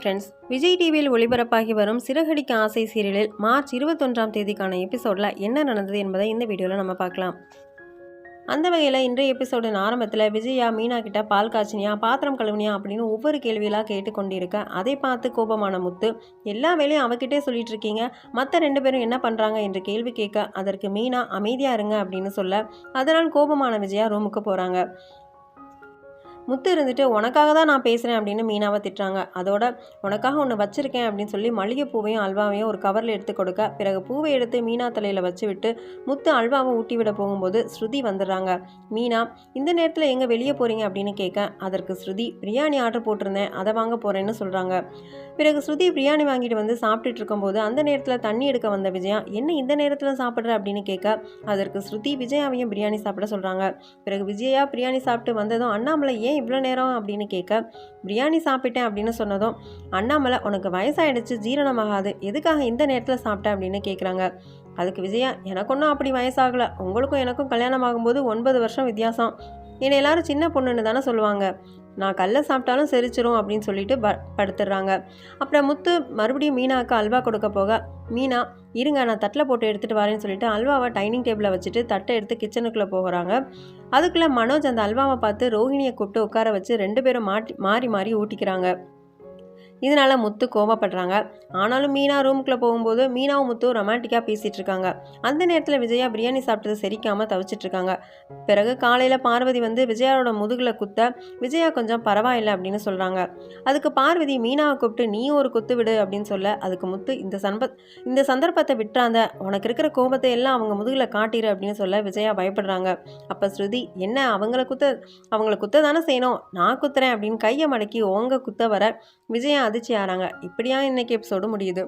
Friends Vijay டிவியில் ஒளிபரப்பாகி வரும் சிறகடிக்க ஆசை சீரியலில் மார்ச் இருபத்தொன்றாம் தேதிக்கான எபிசோடில் என்ன நடந்தது என்பதை இந்த வீடியோவில் நம்ம பார்க்கலாம். அந்த வகையில் இன்றைய எபிசோடின் ஆரம்பத்தில் விஜயா மீனா கிட்ட பால் காய்ச்சினியா பாத்திரம் கழுவுனியா அப்படின்னு ஒவ்வொரு கேள்வியெல்லாம் கேட்டுக்கொண்டிருக்க அதை பார்த்து கோபமான முத்து எல்லா வேலையும் அவகிட்டே சொல்லிட்டு இருக்கீங்க. மற்ற ரெண்டு பேரும் என்ன பண்ணுறாங்க என்று கேள்வி கேட்க அதற்கு மீனா அமைதியாக இருங்க அப்படின்னு சொல்ல அதனால் கோபமான விஜயா ரூமுக்கு போகிறாங்க முத்து இருந்துட்டு உனக்காக தான் நான் பேசுகிறேன் அப்படின்னு மீனாவை திட்டுறாங்க. அதோட உனக்காக ஒன்று வச்சுருக்கேன் அப்படின்னு சொல்லி மளிகை பூவையும் அல்வாவையும் ஒரு கவரில் எடுத்து கொடுக்க பிறகு பூவை எடுத்து மீனா தலையில் வச்சு விட்டு முத்து அல்வாவை ஊட்டி விட போகும்போது ஸ்ருதி வந்துடுறாங்க. மீனா இந்த நேரத்தில் எங்கே வெளியே போகிறீங்க அப்படின்னு கேட்க அதற்கு ஸ்ருதி பிரியாணி ஆர்டர் போட்டிருந்தேன். அதை வாங்க போகிறேன்னு சொல்கிறாங்க பிறகு ஸ்ருதி பிரியாணி வாங்கிட்டு வந்து சாப்பிட்டுட்டு இருக்கும்போது அந்த நேரத்தில் தண்ணி எடுக்க வந்த விஜயா என்ன இந்த நேரத்தில் சாப்பிட்ற? அப்படின்னு கேட்க அதற்கு ஸ்ருதி விஜயாவையும் பிரியாணி சாப்பிட சொல்கிறாங்க பிறகு விஜயா பிரியாணி சாப்பிட்டு வந்ததும் அண்ணாமலை ஏன் இவ்வளோ நேரம் அப்படின்னு கேட்க பிரியாணி சாப்பிட்டேன் அப்படின்னு சொன்னதும் அண்ணாமலை உனக்கு வயசாயிடுச்சு ஜீரணமாகாது. எதுக்காக இந்த நேரத்தில் சாப்பிட்டேன் அப்படின்னு கேட்குறாங்க. அதுக்கு விஜயா எனக்கு ஒன்றும் அப்படி வயசாகலை. உங்களுக்கும் எனக்கும் கல்யாணம் ஆகும்போது ஒன்பது வருஷம் வித்தியாசம். என்னை எல்லாரும் சின்ன பொண்ணுன்னு தானே சொல்லுவாங்க. நான் கல்லை சாப்பிட்டாலும் செரிச்சிரும் அப்படின்னு சொல்லிட்டு ப படுத்துடுறாங்க. அப்புறம் முத்து மறுபடியும் மீனாவுக்கு அல்வா கொடுக்க போக மீனா இருங்க நான் தட்டில் போட்டு எடுத்துகிட்டு வரேன்னு சொல்லிட்டு அல்வாவை டைனிங் டேபிளில் வச்சுட்டு தட்டை எடுத்து கிச்சனுக்குள்ளே போகிறாங்க. அதுக்குள்ளே மனோஜ் அந்த அல்வாவை பார்த்து ரோஹிணியை கூப்பிட்டு உட்கார வச்சு ரெண்டு பேரும் மாட்டி மாறி மாறி ஊட்டிக்கிறாங்க. இதனால முத்து கோபப்படுறாங்க. ஆனாலும் மீனா ரூமுக்குள்ளே போகும்போது மீனாவும் முத்து ரொமான்டிக்காக பேசிகிட்டு இருக்காங்க அந்த நேரத்தில் விஜயா பிரியாணி சாப்பிட்டது செரிக்காமல் தவிச்சிட்டு இருக்காங்க பிறகு காலையில் பார்வதி வந்து விஜயாவோட முதுகில் குத்த விஜயா கொஞ்சம் பரவாயில்லை அப்படின்னு சொல்கிறாங்க அதுக்கு பார்வதி மீனாவை கூப்பிட்டு நீ ஒரு குத்து விடு அப்படின்னு சொல்ல அதுக்கு முத்து இந்த சம்ப இந்த சந்தர்ப்பத்தை விட்டுறாந்த உனக்கு இருக்கிற கோபத்தை எல்லாம் அவங்க முதுகில் காட்டிடு அப்படின்னு சொல்ல விஜயா பயப்படுறாங்க. அப்போ ஸ்ருதி என்ன அவங்கள குத்த அவங்கள குத்த தானே செய்யணும்? நான் குத்துறேன் அப்படின்னு கையை மடக்கி ஓங்க குத்த வர. விஜயா அதிர்ச்சி ஆறாங்க இப்படியா இன்னைக்கு எபிசோடு முடியுது?